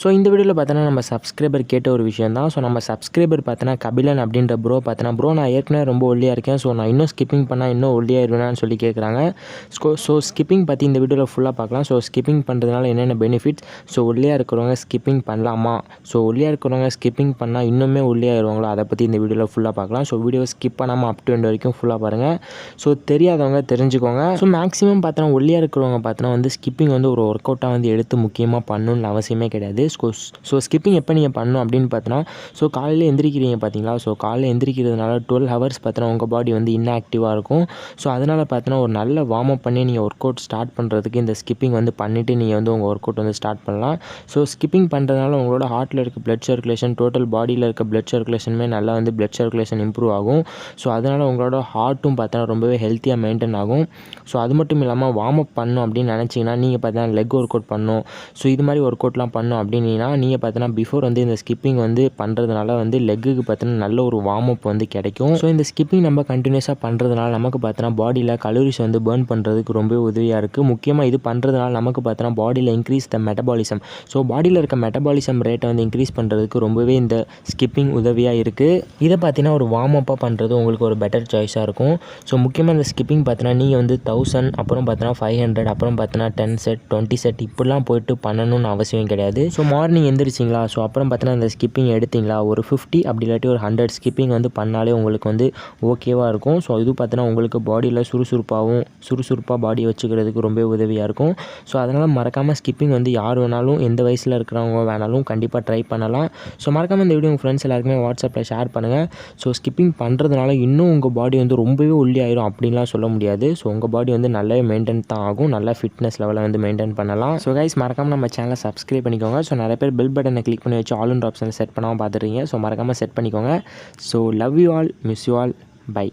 So இந்த வீடியோவில் பார்த்தோன்னா நம்ம சப்ஸ்கிரைபர் கேட்ட ஒரு விஷயம் தான் ஸோ நம்ம சப்ஸ்கிரைபர் பார்த்தோன்னா கபிலன் அப்படின்ற ப்ரோ பார்த்தோன்னா ப்ரோ நான் ஏற்கனவே ரொம்ப ஒல்லியாக இருக்கேன். ஸோ நான் இன்னும் ஸ்கிப்பிங் பண்ணால் இன்னும் ஒல்லியாயிருவேனான்னு சொல்லி கேட்குறாங்க ஸோ ஸோ ஸ்கிப்பிங் பற்றி இந்த வீடியோவில் ஃபுல்லாக பார்க்கலாம். ஸோ ஸ்கிப்பிங் பண்ணுறதுனால என்னென்ன பெனிஃபிட்ஸ் ஸோ ஒல்லியாக இருக்கிறவங்க ஸ்கிப்பிங் பண்ணலாமா? ஸோ ஒல்லியாக இருக்கிறவங்க ஸ்கிப்பிங் பண்ணால் இன்னுமே ஒல்லியாயிருவாங்களோ அதை பற்றி இந்த வீடியோவில் ஃபுல்லாக பார்க்கலாம். ஸோ வீடியோ ஸ்கிப் பண்ணாமல் அப் டு எண்ட் வரைக்கும் ஃபுல்லாக பாருங்கள் ஸோ தெரியாதவங்க தெரிஞ்சுக்கோங்க. ஸோ மேக்ஸிமம் பார்த்தோன்னா ஒல்லியாக இருக்கிறவங்க பார்த்தோன்னா வந்து ஸ்கிப்பிங் வந்து ஒரு ஒர்க் அவுட்டாக வந்து எடுத்து முக்கியமாக பண்ணணும்னு அவசியமே கிடையாது. ஸோ ஸோ ஸ்கிப்பிங் எப்போ நீங்கள் பண்ணணும் அப்படின்னு பார்த்தோன்னா ஸோ காலையில் எந்திரிக்கிறீங்க பார்த்தீங்களா? ஸோ காலையில் எந்திரிக்கிறதுனால டுவெல் ஹவர்ஸ் பார்த்தோன்னா உங்கள் பாடி வந்து இன்ஆக்டிவாக இருக்கும். ஸோ அதனால் பார்த்தோன்னா ஒரு நல்ல வார்ம் அப் பண்ணி நீங்கள் ஒர்க் அவுட் ஸ்டார்ட் பண்ணுறதுக்கு இந்த ஸ்கிப்பிங் வந்து பண்ணிவிட்டு நீங்கள் வந்து உங்கள் ஒர்க் அவுட் வந்து ஸ்டார்ட் பண்ணலாம். ஸோ ஸ்கிப்பிங் பண்ணுறதுனால உங்களோட ஹார்ட்டில் இருக்க பிளட் சர்க்குலேஷன் டோட்டல் பாடியில் இருக்க பிளட் சர்க்குலேஷனுமே நல்லா வந்து பிளட் சர்க்குலேஷன் இம்ப்ரூவ் ஆகும். ஸோ அதனால் உங்களோட ஹார்ட்டும் பார்த்தோன்னா ரொம்பவே ஹெல்த்தியாக மெயின்டைன் ஆகும். ஸோ அது மட்டும் இல்லாமல் வார்ம் அப் பண்ணணும் அப்படின்னு நினச்சிங்கன்னா நீங்கள் பார்த்தீங்கன்னா லெக் ஒர்க் அவுட் பண்ணணும். ஸோ இது மாதிரி ஒர்க் அவுட்லாம் பண்ணணும் அப்படின்னு நீங்கள் பார்த்தீங்கன்னா பிஃபோர் வந்து இந்த ஸ்கிப்பிங் வந்து பண்ணுறதுனால வந்து லெக்குக்கு பார்த்தீங்கன்னா நல்ல ஒரு வார்ம் அப் வந்து கிடைக்கும். ஸோ இந்த ஸ்கிப்பிங் நம்ம கண்டினியூஸாக பண்ணுறதுனால நமக்கு பார்த்தீங்கன்னா பாடியில் கலோரிஸ் வந்து பேர்ன் பண்ணுறதுக்கு ரொம்ப உதவியாக இருக்குது முக்கியமாக இது பண்ணுறதுனால நமக்கு பார்த்தீங்கன்னா பாடியில் இன்க்ரீஸ் த மெட்டபாலிசம் ஸோ பாடியில் இருக்க மெட்டபாலிசம் ரேட்டை வந்து இன்க்ரீஸ் பண்ணுறதுக்கு ரொம்பவே இந்த ஸ்கிப்பிங் உதவியாக இருக்குது இதை பார்த்தீங்கன்னா ஒரு வார்ம் அப்பாக பண்ணுறது உங்களுக்கு ஒரு பெட்டர் சாய்ஸாக இருக்கும். ஸோ முக்கியமாக இந்த ஸ்கிப்பிங் பார்த்தீங்கன்னா நீங்கள் வந்து தௌசண்ட் அப்புறம் பார்த்தீங்கன்னா ஃபைவ் ஹண்ட்ரட் அப்புறம் பார்த்தீங்கன்னா டென் செட் டுவெண்ட்டி செட் இப்படிலாம் போயிட்டு பண்ணணும்னு அவசியம் கிடையாது. So morning எந்திரிச்சிங்களா? ஸோ அப்புறம் பார்த்தீங்கன்னா இந்த ஸ்கிப்பிங் எடுத்திங்களா? ஒரு ஃபிஃப்டி அப்படி இல்லாட்டி ஒரு ஹண்ட்ரட் ஸ்கிப்பிங் வந்து பண்ணாலே உங்களுக்கு வந்து ஓகேவாக இருக்கும். ஸோ இது பார்த்தீங்கன்னா உங்களுக்கு பாடியில் சுறுசுறுப்பாகவும் சுறுசுறுப்பாக பாடி வச்சுக்கிறதுக்கு ரொம்ப உதவியாக இருக்கும். ஸோ அதனால் மறக்காமல் ஸ்கிப்பிங் வந்து யார் வேணாலும் எந்த வயசில் இருக்கிறவங்க வேணாலும் கண்டிப்பாக ட்ரை பண்ணலாம். ஸோ மறக்காமல் இந்த வீடியோ உங்கள் ஃப்ரெண்ட்ஸ் எல்லாருக்குமே வாட்ஸ்அப்பில் ஷேர் பண்ணுங்கள் ஸோ ஸ்கிப்பிங் பண்ணுறதுனால இன்னும் உங்கள் பாடி வந்து ரொம்பவே ஒல்லி ஆயிரும் அப்படின்லாம் சொல்ல முடியாது. ஸோ உங்கள் பாடி வந்து நல்லாவே மெயின்டைன் தான் ஆகும். நல்லா ஃபிட்னஸ் லெவலை வந்து மெயின்டைன் பண்ணலாம். ஸோ கைஸ் மறக்காமல் நம்ம சேனலை சப்ஸ்கிரைப் பண்ணிக்கோங்க. ஸோ நிறைய பேர் பெல் பட்டனை கிளிக் பண்ணி வச்சு ஆல் அண்ட் ஆப்ஷன் செட் பண்ணாமல் பார்த்துருக்கீங்க ஸோ மறக்காமல் செட் பண்ணிக்கோங்க. So love you all miss you all bye